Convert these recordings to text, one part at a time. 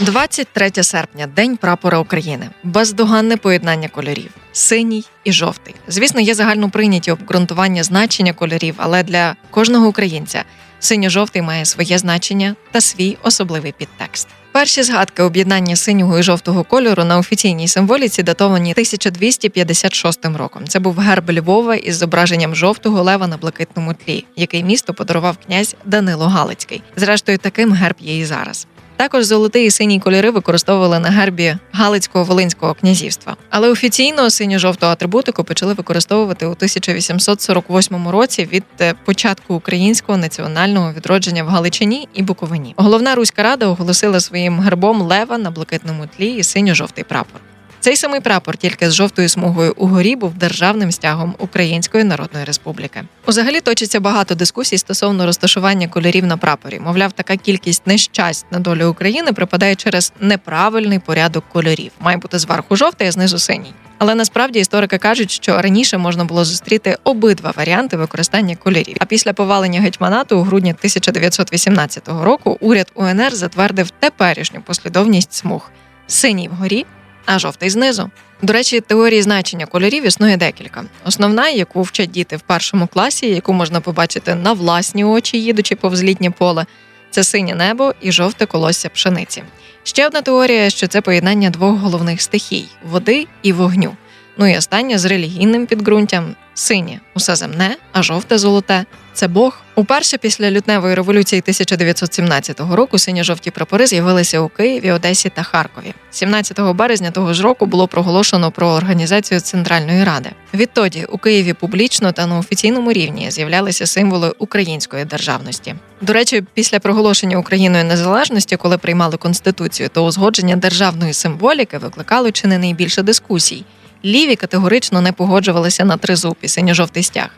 23 серпня, день прапора України. Бездоганне поєднання кольорів синій і жовтий. Звісно, є загально прийняті обґрунтування значення кольорів, але для кожного українця синьо-жовтий має своє значення та свій особливий підтекст. Перші згадки об'єднання синього і жовтого кольору на офіційній символіці датовані 1256 роком. Це був герб Львова із зображенням жовтого лева на блакитному тлі, який місто подарував князь Данило Галицький. Зрештою, таким герб є і зараз. Також золотий і синій кольори використовували на гербі Галицького Волинського князівства. Але офіційно синьо-жовту атрибутику почали використовувати у 1848 році від е, початку українського національного відродження в Галичині і Буковині. Головна руська рада оголосила своїм гербом лева на блакитному тлі і синьо-жовтий прапор. Цей самий прапор, тільки з жовтою смугою угорі, був державним стягом Української Народної Республіки. Узагалі точиться багато дискусій стосовно розташування кольорів на прапорі. Мовляв, така кількість нещасть на долю України припадає через неправильний порядок кольорів. Має бути зверху жовтий, а знизу синій. Але насправді історики кажуть, що раніше можна було зустріти обидва варіанти використання кольорів. А після повалення гетьманату у грудні 1918 року уряд УНР затвердив теперішню послідовність смуг: синій вгорі, а жовтий знизу. До речі, теорії значення кольорів існує декілька. Основна, яку вчать діти в першому класі, яку можна побачити на власні очі, їдучи повз літнє поле, це синє небо і жовте колосся пшениці. Ще одна теорія, що це поєднання двох головних стихій води і вогню. Ну і останнє з релігійним підґрунтям синє усе земне, а жовте золоте це Бог. Уперше після лютневої революції 1917 року синьо-жовті прапори з'явилися у Києві, Одесі та Харкові. 17 березня того ж року було проголошено про організацію Центральної Ради. Відтоді у Києві публічно та на офіційному рівні з'являлися символи української державності. До речі, після проголошення Україною незалежності, коли приймали конституцію, то узгодження державної символіки викликало чи не найбільше дискусій. Ліві категорично не погоджувалися на тризуб і синьо-жовтий стяг.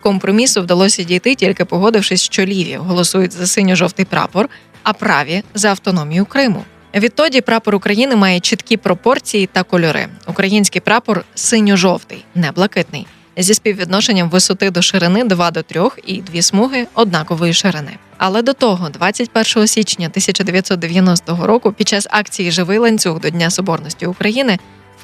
Компромісу вдалося дійти, тільки погодившись, що ліві голосують за синьо-жовтий прапор, а праві за автономію Криму. Відтоді прапор України має чіткі пропорції та кольори. Український прапор синьо-жовтий, не блакитний, зі співвідношенням висоти до ширини 2 до 3 і дві смуги однакової ширини. Але до того, 21 січня 1990 року, під час акції Живий ланцюг до Дня Соборності України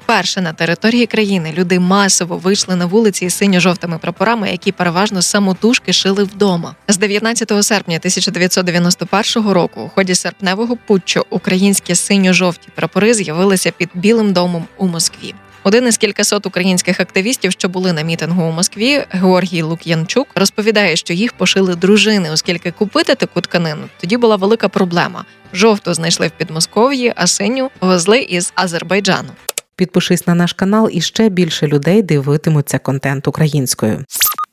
Вперше на території країни люди масово вийшли на вулиці із синьо-жовтими прапорами, які переважно самотужки шили вдома. З 19 серпня 1991 року, у ході серпневого путчу, українські синьо-жовті прапори з'явилися під Білим домом у Москві. Один із кількасот українських активістів, що були на мітингу у Москві, Георгій Лук'янчук, розповідає, що їх пошили дружини, оскільки купити таку тканину тоді була велика проблема. Жовту знайшли в Підмосков'ї, а синю везли із Азербайджану. Підпишись на наш канал, і ще більше людей дивитимуться контент українською.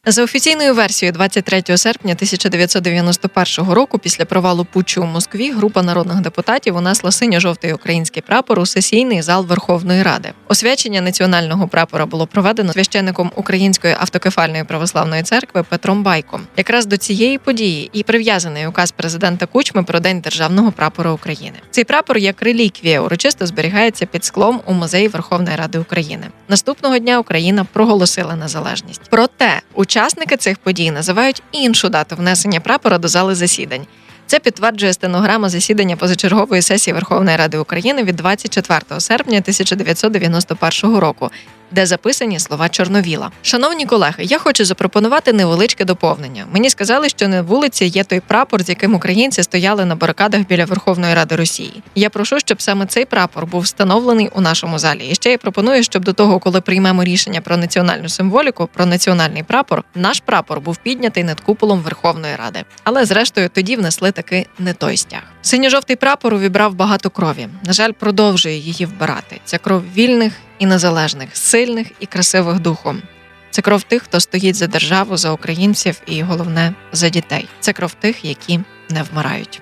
За офіційною версією, 23 серпня 1991 року, після провалу путчу у Москві, група народних депутатів унесла синьо-жовтий український прапор у сесійний зал Верховної Ради. Освячення національного прапора було проведено священником Української автокефальної православної церкви Петром Байком. Якраз до цієї події і прив'язаний указ президента Кучми про день державного прапора України. Цей прапор як реліквія урочисто зберігається під склом у музеї Верховної Ради України. Наступного дня Україна проголосила незалежність. Проте учасники цих подій називають іншу дату внесення прапора до зали засідань. Це підтверджує стенограма засідання позачергової сесії Верховної Ради України від 24 серпня 1991 року, де записані слова Чорновіла. Шановні колеги, я хочу запропонувати невеличке доповнення. Мені сказали, що на вулиці є той прапор, з яким українці стояли на барикадах біля Верховної Ради Росії. Я прошу, щоб саме цей прапор був встановлений у нашому залі. І ще я пропоную, щоб до того, коли приймемо рішення про національну символіку, про національний прапор, наш прапор був піднятий над куполом Верховної Ради. Але зрештою тоді внесли таки не той стяг. Синьо-жовтий прапор увібрав багато крові. На жаль, продовжує її вбирати. Ця кров вільних і незалежних, сильних і красивих духом. Це кров тих, хто стоїть за державу, за українців і головне за дітей. Це кров тих, які не вмирають.